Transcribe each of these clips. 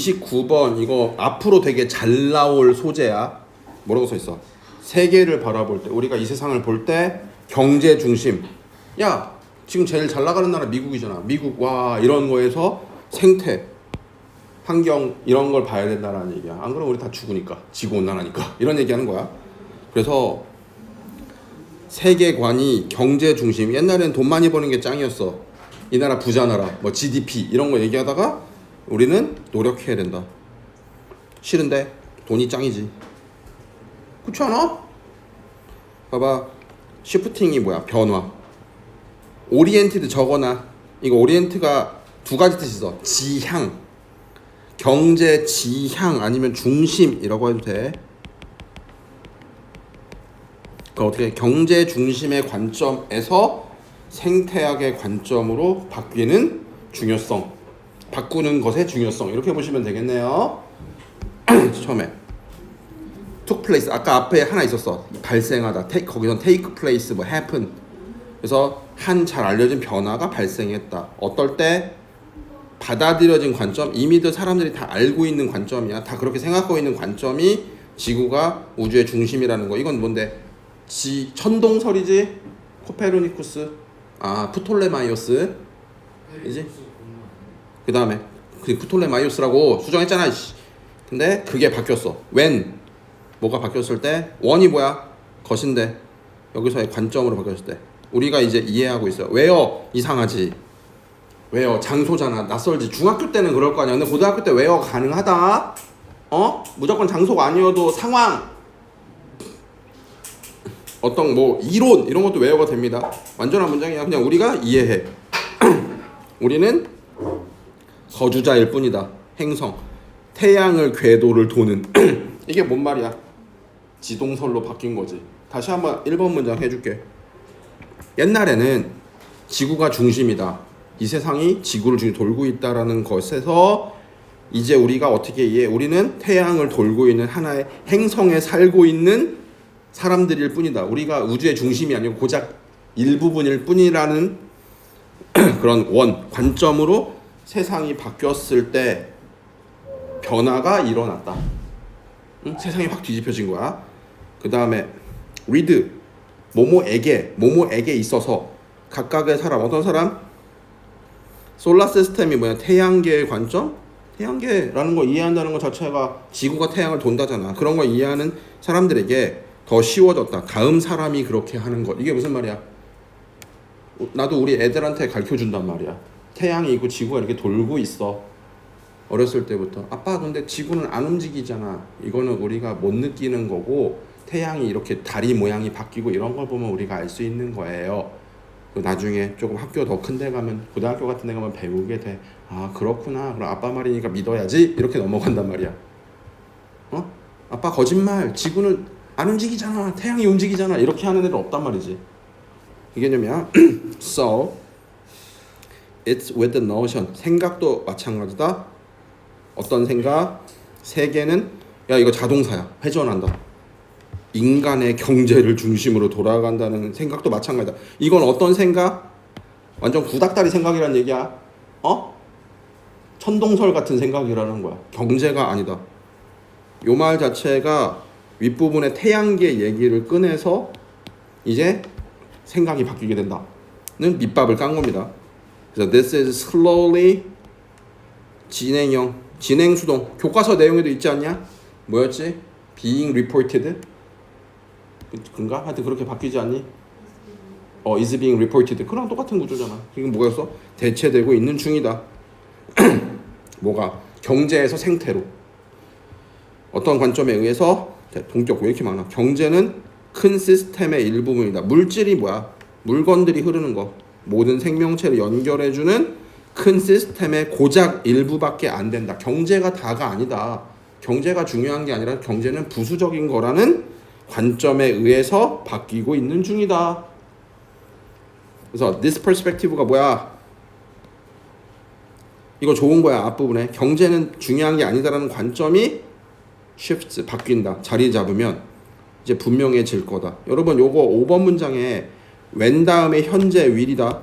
29번 이거 앞으로 되게 잘 나올 소재야. 뭐라고 써 있어? 세계를 바라볼 때 우리가 이 세상을 볼 때 경제 중심. 야, 지금 제일 잘 나가는 나라 미국이잖아. 미국 와 이런 거에서 생태 환경 이런 걸 봐야 된다라는 얘기야. 안 그러면 우리 다 죽으니까 지구 온난화니까 이런 얘기하는 거야. 그래서 세계관이 경제 중심. 옛날엔 돈 많이 버는 게 짱이었어. 이 나라 부자 나라, 뭐 GDP 이런 거 얘기하다가 우리는 노력해야 된다. 싫은데 돈이 짱이지. 그렇지 않아? 봐봐. 시프팅이 뭐야? 변화. 오리엔티드 적어놔. 이거 오리엔트가 두 가지 뜻이 있어. 지향. 경제 지향 아니면 중심이라고 해도 돼. 그 어떻게 경제 중심의 관점에서 생태학의 관점으로 바뀌는 중요성, 바꾸는 것의 중요성 이렇게 보시면 되겠네요. 처음에 took place 아까 앞에 하나 있었어 발생하다 take 거기선 take place 뭐 happen 그래서 한 잘 알려진 변화가 발생했다. 어떨 때 받아들여진 관점 이미들 사람들이 다 알고 있는 관점이야. 다 그렇게 생각하고 있는 관점이 지구가 우주의 중심이라는 거. 이건 뭔데? 지 천동설이지? 코페르니쿠스. 아 프톨레마이오스. 이지? 그 다음에 그 프톨레마이오스라고 수정했잖아. 이씨. 근데 그게 바뀌었어. when 뭐가 바뀌었을 때 원이 뭐야? 것인데 여기서의 관점으로 바뀌었을 때 우리가 이제 이해하고 있어요. 왜요? 이상하지. 왜요? 장소잖아. 낯설지. 중학교 때는 그럴 거 아니야. 근데 고등학교 때 왜요? 가능하다. 어? 무조건 장소가 아니어도 상황. 어떤 뭐 이론 이런 것도 외워가 됩니다. 완전한 문장이야. 그냥 우리가 이해해. 우리는 거주자일 뿐이다. 행성. 태양을 궤도를 도는 이게 뭔 말이야? 지동설로 바뀐 거지. 다시 한번 1번 문장 해줄게. 옛날에는 지구가 중심이다. 이 세상이 지구를 중심 돌고 있다라는 것에서 이제 우리가 어떻게 이해? 우리는 태양을 돌고 있는 하나의 행성에 살고 있는 사람들일 뿐이다. 우리가 우주의 중심이 아니고 고작 일부분일 뿐이라는 그런 원 관점으로 세상이 바뀌었을 때 변화가 일어났다. 응? 세상이 확 뒤집혀진 거야. 그 다음에 리드 모모에게 모모에게 있어서 각각의 사람 어떤 사람? 솔라 시스템이 뭐야? 태양계의 관점? 태양계라는 거 이해한다는 것 자체가 지구가 태양을 돈다잖아. 그런 거 이해하는 사람들에게 더 쉬워졌다. 다음 사람이 그렇게 하는 것 이게 무슨 말이야? 나도 우리 애들한테 가르쳐 준단 말이야 태양이 있고 지구가 이렇게 돌고 있어 어렸을 때부터 아빠 근데 지구는 안 움직이잖아 이거는 우리가 못 느끼는 거고 태양이 이렇게 다리 모양이 바뀌고 이런 걸 보면 우리가 알 수 있는 거예요. 그 나중에 조금 학교 더 큰 데 가면 고등학교 같은 데 가면 배우게 돼. 아 그렇구나. 그럼 아빠 말이니까 믿어야지. 이렇게 넘어간단 말이야. 어? 아빠 거짓말. 지구는 안 움직이잖아. 태양이 움직이잖아. 이렇게 하는 애들 없단 말이지. 이 개념이야. so it's with the notion. 생각도 마찬가지다. 어떤 생각? 세계는 야 이거 자동사야. 회전한다. 인간의 경제를 중심으로 돌아간다는 생각도 마찬가지다. 이건 어떤 생각? 완전 구닥다리 생각이란 얘기야. 어? 천동설 같은 생각이라는 거야. 경제가 아니다. 요 말 자체가 윗부분의 태양계 얘기를 꺼내서 이제 생각이 바뀌게 된다 는 밑밥을 깐 겁니다. 그래서 this is slowly 진행형 진행 수동 교과서 내용에도 있지 않냐? 뭐였지? being reported 그런가? 하여튼 그렇게 바뀌지 않니? 어, is being reported. 그랑 똑같은 구조잖아. 이건 뭐였어? 대체되고 있는 중이다. 뭐가? 경제에서 생태로. 어떤 관점에 의해서 동격 왜 이렇게 많아? 경제는 큰 시스템의 일부분이다. 물질이 뭐야? 물건들이 흐르는 거. 모든 생명체를 연결해주는 큰 시스템의 고작 일부밖에 안 된다. 경제가 다가 아니다. 경제가 중요한 게 아니라 경제는 부수적인 거라는 관점에 의해서 바뀌고 있는 중이다. 그래서 this perspective가 뭐야? 이거 좋은 거야 앞부분에 경제는 중요한 게 아니다라는 관점이 shifts 바뀐다. 자리 잡으면 이제 분명해질 거다. 여러분 요거 5번 문장에 when 다음에 현재 will이다.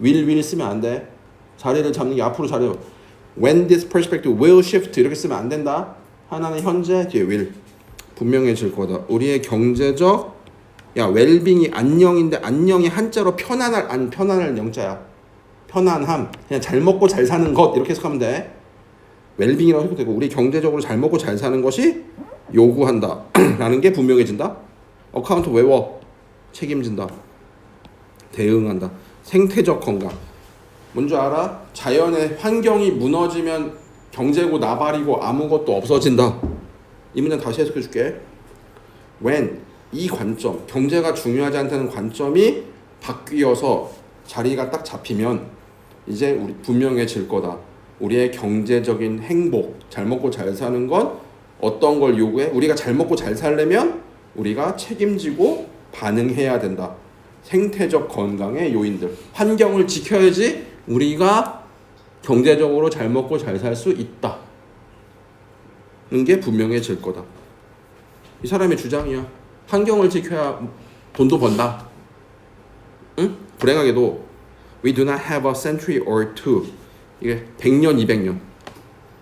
will will 쓰면 안 돼. 자리를 잡는 게 앞으로 자리 when this perspective will shift 이렇게 쓰면 안 된다. 하나는 현재 뒤에 will 분명해질 거다. 우리의 경제적 야 웰빙이 안녕인데 안녕이 한자로 편안할 안 편안할 영자야. 편안함 그냥 잘 먹고 잘 사는 것 이렇게 해석하면 돼. 웰빙이라고 해도 되고 우리 경제적으로 잘 먹고 잘 사는 것이 요구한다 라는 게 분명해진다. 어카운트 외워 책임진다. 대응한다. 생태적 건강. 뭔지 알아? 자연의 환경이 무너지면 경제고 나발이고 아무것도 없어진다. 이 문장 다시 해석해 줄게. when 이 관점, 경제가 중요하지 않다는 관점이 바뀌어서 자리가 딱 잡히면 이제 우리 분명해질 거다. 우리의 경제적인 행복, 잘 먹고 잘 사는 건 어떤 걸 요구해? 우리가 잘 먹고 잘 살려면 우리가 책임지고 반응해야 된다. 생태적 건강의 요인들, 환경을 지켜야지 우리가 경제적으로 잘 먹고 잘 살 수 있다. 는게 분명해질 거다. 이 사람의 주장이야. 환경을 지켜야 돈도 번다. 응? 불행하게도 we do not have a century or two. 이게 100년, 200년.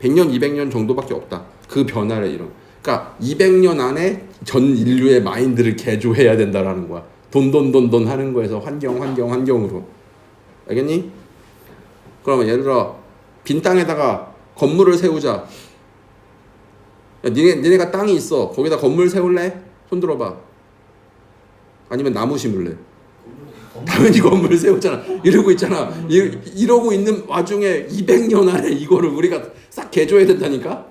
100년, 200년 정도밖에 없다. 그 변화를 이런. 그러니까 200년 안에 전 인류의 마인드를 개조해야 된다라는 거야. 돈, 돈, 돈, 돈 하는 거에서 환경, 환경, 환경으로. 알겠니? 그러면 예를 들어 빈 땅에다가 건물을 세우자. 야, 니네, 니네가 땅이 있어. 거기다 건물 세울래? 손 들어봐. 아니면 나무 심을래? 당연히 건물을 세우잖아. 이러고 있잖아. 이, 이러고 있는 와중에 200년 안에 이거를 우리가 싹 개조해야 된다니까?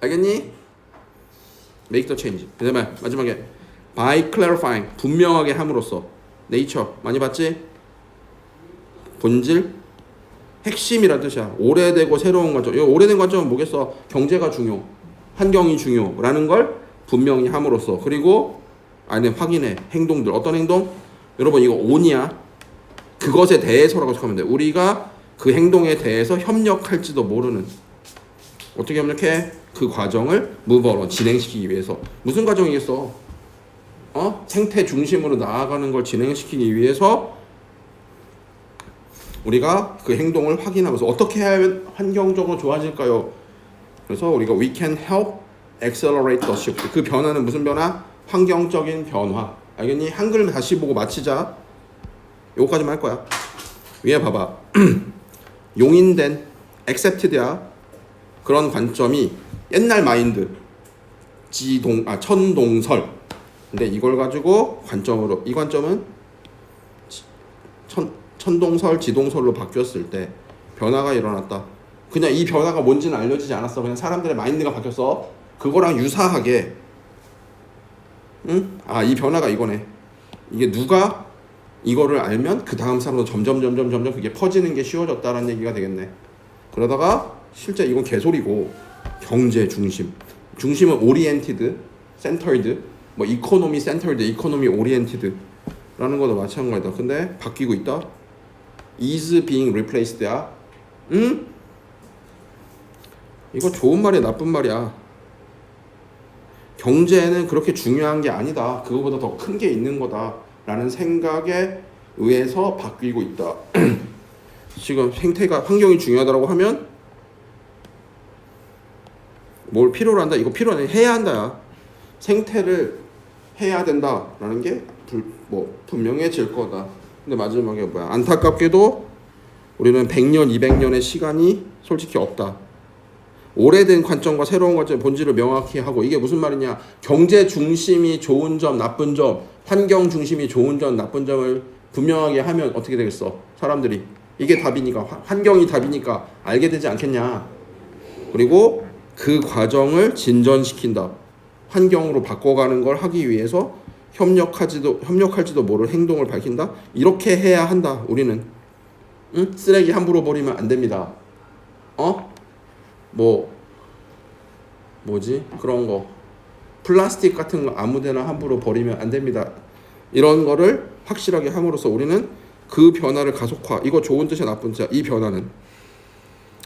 알겠니? Make the change. 그 다음에 마지막에 by clarifying 분명하게 함으로써 nature 많이 봤지? 본질 핵심이란 뜻이야. 오래되고 새로운 관점. 이 오래된 관점은 뭐겠어? 경제가 중요, 환경이 중요라는 걸 분명히 함으로써 그리고 안에 확인해 행동들 어떤 행동? 여러분 이거 온이야. 그것에 대해서라고 생각하면 돼. 우리가 그 행동에 대해서 협력할지도 모르는 어떻게 협력해? 그 과정을 무버로 진행시키기 위해서 무슨 과정이겠어? 어? 생태 중심으로 나아가는 걸 진행시키기 위해서 우리가 그 행동을 확인하면서 어떻게 하면 환경적으로 좋아질까요? 그래서 우리가 we can help accelerate the shift. 그 변화는 무슨 변화? 환경적인 변화. 알겠니? 한글 다시 보고 마치자. 요거까지만 할 거야. 위에 봐봐. 용인된 accepted야. 그런 관점이 옛날 마인드. 지동 아 천동설. 근데 이걸 가지고 관점으로 이 관점은 지- 천 천동설 지동설로 바뀌었을 때 변화가 일어났다. 그냥 이 변화가 뭔지는 알려지지 않았어. 그냥 사람들의 마인드가 바뀌었어. 그거랑 유사하게 응? 아, 이 변화가 이거네. 이게 누가 이거를 알면 그 다음 사람도 점점 점점 점점 그게 퍼지는 게 쉬워졌다라는 얘기가 되겠네. 그러다가 실제 이건 개소리고 경제 중심. 중심은 오리엔티드, 센터드, 뭐 이코노미 센터드, 이코노미 오리엔티드라는 것도 마찬가지다. 근데 바뀌고 있다. is being replaced야. 응? 이거 좋은 말이야, 나쁜 말이야. 경제는 그렇게 중요한 게 아니다. 그거보다 더 큰 게 있는 거다 라는 생각에 의해서 바뀌고 있다. 지금 생태가 환경이 중요하다고 하면 뭘 필요로 한다? 이거 필요하네. 해야 한다야. 생태를 해야 된다라는 게 불, 뭐 분명해질 거다. 근데 마지막에 뭐야? 안타깝게도 우리는 100년, 200년의 시간이 솔직히 없다. 오래된 관점과 새로운 관점의 본질을 명확히 하고 이게 무슨 말이냐? 경제 중심이 좋은 점, 나쁜 점, 환경 중심이 좋은 점, 나쁜 점을 분명하게 하면 어떻게 되겠어? 사람들이 이게 답이니까 화- 환경이 답이니까 알게 되지 않겠냐? 그리고 그 과정을 진전시킨다. 환경으로 바꿔가는 걸 하기 위해서 협력하지도 협력할지도 모를 행동을 밝힌다. 이렇게 해야 한다. 우리는 응? 쓰레기 함부로 버리면 안 됩니다. 어? 뭐 뭐지 그런 거 플라스틱 같은 거 아무데나 함부로 버리면 안 됩니다. 이런 거를 확실하게 함으로써 우리는 그 변화를 가속화 이거 좋은 뜻이야 나쁜 뜻이야 이 변화는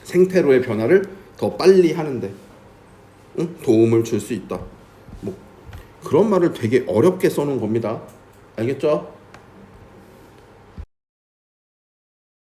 생태로의 변화를 더 빨리 하는데 응? 도움을 줄 수 있다. 뭐 그런 말을 되게 어렵게 써놓은 겁니다. 알겠죠?